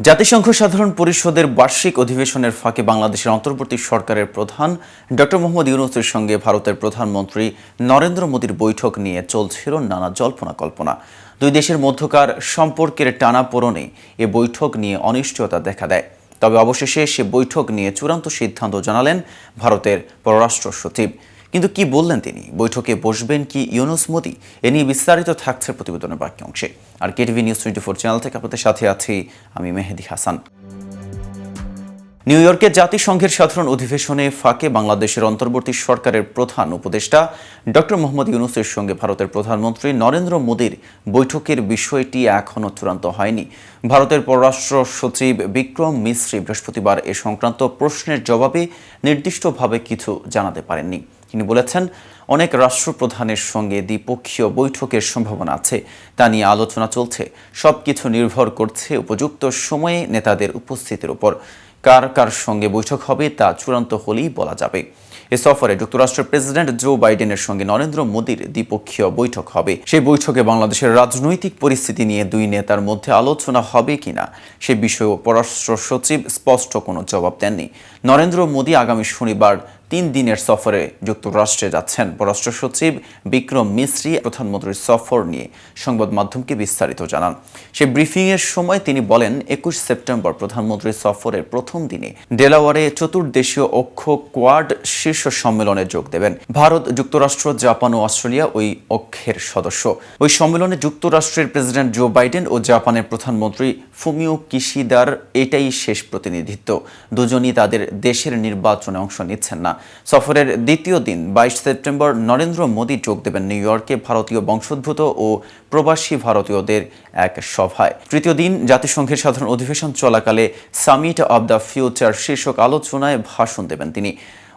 জাতিসংঘ সাধারণ পরিষদের বার্ষিক অধিবেশনের ফাঁকে বাংলাদেশের অন্তর্বর্তী সরকারের প্রধান ডক্টর মোহাম্মদ ইউনুসের সঙ্গে ভারতের প্রধানমন্ত্রী নরেন্দ্র মোদীর বৈঠক নিয়ে চলছিল নানা জল্পনা কল্পনা দুই দেশের মধ্যকার সম্পর্কের টানাপোড়নে এ বৈঠক নিয়ে অনিশ্চয়তা দেখা দেয়। তবে অবশেষে সে বৈঠক নিয়ে চূড়ান্ত সিদ্ধান্ত জানালেন ভারতের পররাষ্ট্র সচিব। কিন্তু কি বললেন তিনি? বৈঠকে বসবেন কি ইউনুস মোদি? এ নিয়ে বিস্তারিত থাকছে প্রতিবেদনের বাকি অংশে। আর KTV news twenty four channel থেকে আপনাদের সাথে আছি আমি মেহেদি হাসান। নিউ ইয়র্কের জাতিসংঘের সাধারণ অধিবেশনে ফাঁকে বাংলাদেশের অন্তর্বর্তী সরকারের প্রধান উপদেষ্টা ডক্টর মোহাম্মদ ইউনুসের সঙ্গে ভারতের প্রধানমন্ত্রী নরেন্দ্র মোদীর বৈঠকের বিষয়টি এখনও চূড়ান্ত হয়নি। ভারতের পররাষ্ট্র সচিব বিক্রম মিশ্রী বৃহস্পতিবার এ সংক্রান্ত প্রশ্নের জবাবে নির্দিষ্টভাবে কিছু জানাতে পারেননি। তিনি বলেছেন, অনেক রাষ্ট্রপ্রধানের সঙ্গে দ্বিপক্ষীয় বৈঠকের সম্ভাবনা আছে। তা নিয়ে আলোচনা চলছে। সব কিছু নির্ভর করছে উপযুক্ত সময়ে নেতাদের উপস্থিতির উপর। কার কার সঙ্গে বৈঠক হবে তা চূড়ান্ত হলেই বলা যাবে। এ সফরে যুক্তরাষ্ট্রের প্রেসিডেন্ট জো বাইডেনের সঙ্গে নরেন্দ্র মোদীর দ্বিপক্ষীয় বৈঠক হবে। সেই বৈঠকে বাংলাদেশের রাজনৈতিক পরিস্থিতি নিয়ে দুই নেতার মধ্যে আলোচনা হবে কিনা, সে বিষয়েও পররাষ্ট্র সচিব স্পষ্ট কোনো জবাব দেননি। নরেন্দ্র মোদী আগামী শনিবার তিন দিনের সফরে যুক্তরাষ্ট্রে যাচ্ছেন পররাষ্ট্র সচিব বিক্রম মিশ্রি, প্রধানমন্ত্রীর সফর নিয়ে সংবাদ মাধ্যমকে বিস্তারিত জানান। সে ব্রিফিংয়ের সময় তিনি বলেন, একুশ সেপ্টেম্বর প্রধানমন্ত্রীর সফরের প্রথম দিনে ডেলাওয়ারে চতুর্দেশীয় অক্ষ কোয়াড শীর্ষ সম্মেলনে যোগ দেবেন। ভারত, যুক্তরাষ্ট্র, জাপান ও অস্ট্রেলিয়া ওই অক্ষের সদস্য। ওই সম্মেলনে যুক্তরাষ্ট্রের প্রেসিডেন্ট জো বাইডেন ও জাপানের প্রধানমন্ত্রী ফুমিও কিশিদার এটাই শেষ প্রতিনিধিত্ব। দুজনই তাদের দেশের নির্বাচনে অংশ নিচ্ছেন না। সফরের দ্বিতীয় দিন, বাইশ সেপ্টেম্বর নরেন্দ্র মোদী যোগ দেবেন নিউ ইয়র্কে ভারতীয় বংশোদ্ভূত ও প্রবাসী ভারতীয়দের এক সভায়। তৃতীয় দিন জাতিসংঘের সাধারণ অধিবেশন চলাকালে সামিট অব দ্য ফিউচার শীর্ষক আলোচনায় ভাষণ দেবেন তিনি।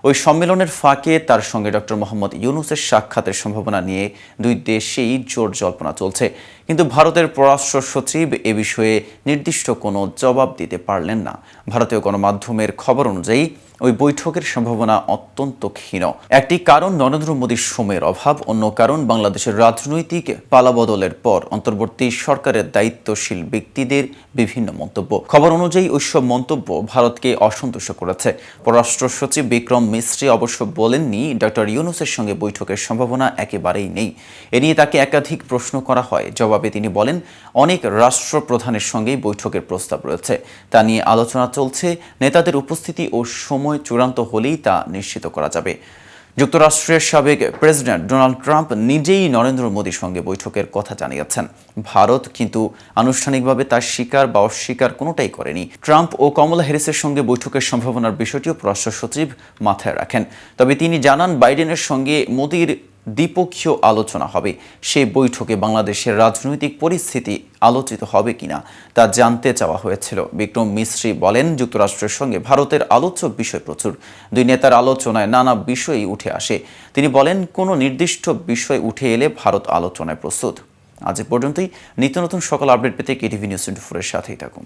ওই সম্মেলনের ফাঁকে তার সঙ্গে ডক্টর মোহাম্মদ ইউনুসের সাক্ষাতের সম্ভাবনা নিয়ে দুই দেশেই জোর জল্পনা চলছে। কিন্তু ভারতের পররাষ্ট্র সচিব এ বিষয়ে নির্দিষ্ট কোনো জবাব দিতে পারলেন না। ভারতীয় গণমাধ্যমের খবর অনুযায়ী ওই বৈঠকের সম্ভাবনা অত্যন্ত ক্ষীণ। একটি কারণ নরেন্দ্র মোদীর সময়ের অভাব, অন্য কারণ বাংলাদেশের রাজনৈতিক পালাবদলের পর অন্তর্বর্তী সরকারের দায়িত্বশীল ব্যক্তিদের বিভিন্ন মন্তব্য। খবর অনুযায়ী ওইসব মন্তব্য ভারতকে অসন্তুষ্ট করেছে। পররাষ্ট্র সচিব বিক্রম মিস্ত্রি অবশ্য বলেননি ডক্টর ইউনুসের সঙ্গে বৈঠকের সম্ভাবনা একেবারেই নেই। এ নিয়ে তাকে একাধিক প্রশ্ন করা হয়। জবাবে তিনি বলেন, অনেক রাষ্ট্রপ্রধানের সঙ্গেই বৈঠকের প্রস্তাব রয়েছে। তা নিয়ে আলোচনা চলছে। নেতাদের উপস্থিতি ও সময় চূড়ান্ত হলেই তা নিশ্চিত করা যাবে। যুক্তরাষ্ট্রের সাবেক প্রেসিডেন্ট ডোনাল্ড ট্রাম্প নিজেই নরেন্দ্র মোদীর সঙ্গে বৈঠকের কথা জানিয়েছেন। ভারত কিন্তু আনুষ্ঠানিকভাবে তার স্বীকার বা অস্বীকার কোনোটাই করেনি। ট্রাম্প ও কমলা হ্যারিসের সঙ্গে বৈঠকের সম্ভাবনার বিষয়টিও পররাষ্ট্র সচিব মাথায় রাখেন। তবে তিনি জানান, বাইডেনের সঙ্গে মোদীর দ্বিপক্ষীয় আলোচনা হবে। সেই বৈঠকে বাংলাদেশের রাজনৈতিক পরিস্থিতি আলোচিত হবে কিনা তা জানতে চাওয়া হয়েছিল। বিক্রম মিশ্রী বলেন, যুক্তরাষ্ট্রের সঙ্গে ভারতের আলোচ্য বিষয় প্রচুর। দুই নেতার আলোচনায় নানা বিষয়ই উঠে আসে। তিনি বলেন, কোনো নির্দিষ্ট বিষয় উঠে এলে ভারত আলোচনায় প্রস্তুত। আজ পর্যন্তই। নিত্য নতুন সকল আপডেট পেতে কেটিভি নিউজ টোয়েন্টি ফোরের সাথেই থাকুন।